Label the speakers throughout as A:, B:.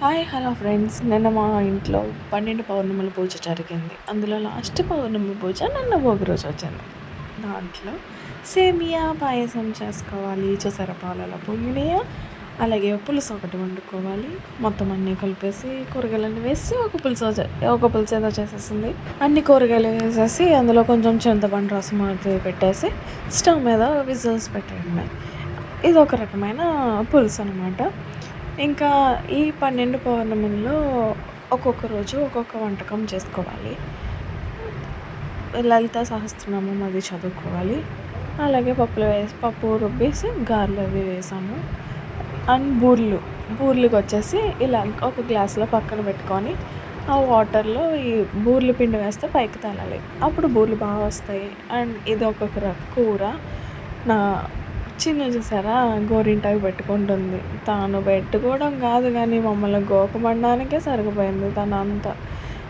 A: Hi hello friends. నిన్న మా ఇంట్లో పన్నెండు పౌర్ణముల పూజ జరిగింది. అందులో లాస్ట్ పౌర్ణమి పూజ నిన్న భోగి రోజు వచ్చింది. దాంట్లో సేమియా పాయసం చేసుకోవాలి చూసారా పాలలో పొంగినయా అలాగే పులుసు ఒకటి వండుకోవాలి. మొత్తం అన్నీ కలిపేసి కూరగాయలన్నీ వేసి ఒక పులుసు ఒక పులుసు ఏదో చేసేసింది. అన్ని కూరగాయలు వేసేసి అందులో కొంచెం చింతపండు రసం అది పెట్టేసి స్టవ్ మీద విజిల్స్ పెట్టేయడమే ఇది ఒక రకమైన పులుసు అనమాట ఇంకా ఈ పన్నెండు పౌర్ణముల్లో ఒక్కొక్క రోజు ఒక్కొక్క వంటకం చేసుకోవాలి. లలిత సహస్రనామం అది చదువుకోవాలి. అలాగే పప్పులు వేసి పప్పు రుబ్బేసి గారెలు అవి వేసాము. అండ్ బూర్లు బూర్లకు వచ్చేసి ఇలా ఒక గ్లాసులో పక్కన పెట్టుకొని ఆ వాటర్లో ఈ బూర్లు పిండి వేస్తే పైకి తేలాలి. అప్పుడు బూర్లు బాగా వస్తాయి. అండ్ ఇది ఒక్కొక్క కూర నా చిన్న చూసారా? గోరింటాకు పెట్టుకుంటుంది. తాను పెట్టుకోవడం కాదు కానీ మమ్మల్ని గోకబడడానికే సరిగిపోయింది తను అంతా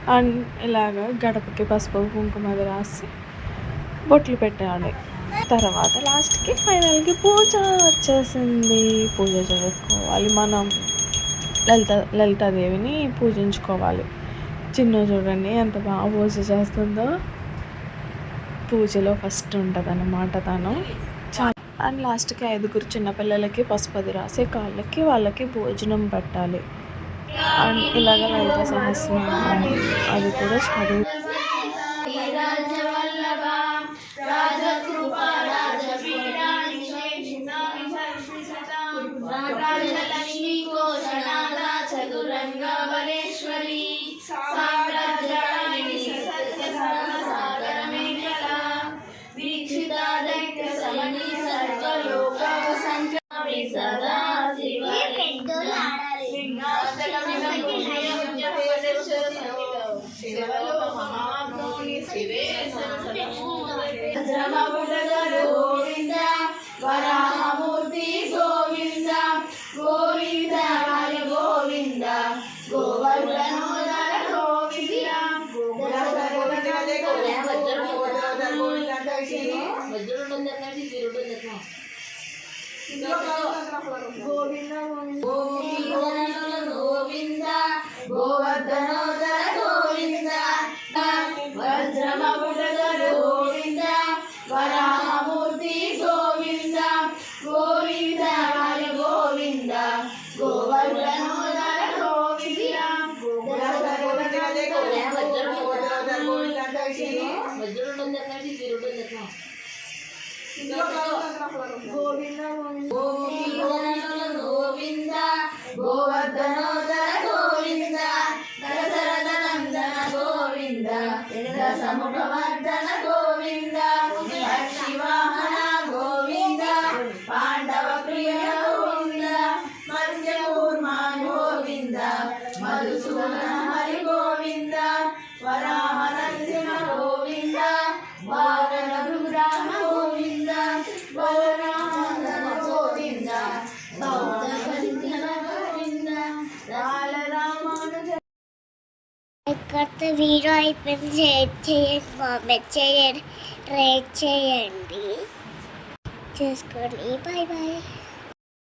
A: అండ్ ఇలాగ గడపకి పసుపు కుంకుమ అది రాసి బొట్లు పెట్టాలి. తర్వాత లాస్ట్కి ఫైనల్కి పూజ వచ్చేసింది. పూజ చేసుకోవాలి మనం. లలిత లలితాదేవిని పూజించుకోవాలి. చిన్న చూడండి ఎంత బాగా పూజ చేస్తుందో. పూజలో ఫస్ట్ ఉంటుంది అన్నమాట తను. అండ్ లాస్ట్కి ఐదుగురు చిన్నపిల్లలకి పసుపది రాసి కాళ్ళకి వాళ్ళకి భోజనం పెట్టాలి. అండ్ ఇలాగ లలిత సమస్య అది కూడా చదువు
B: గోవింద వరాహమూర్తి గోవింద గోవింద హరి గోవింద గోవర్ధనోదర గోవింద గోవింద గోవర్ధనోదర గోవింద గోవర్ధనోదర గోవింద దశరథనందన గోవింద రసముఖవర్ధన గోవింద.
C: కొత్త వీడియో అయిపోయింది. షేర్ చేయండి కామెంట్ చేయండి రేట్ చేయండి. చూసుకోండి. Bye bye.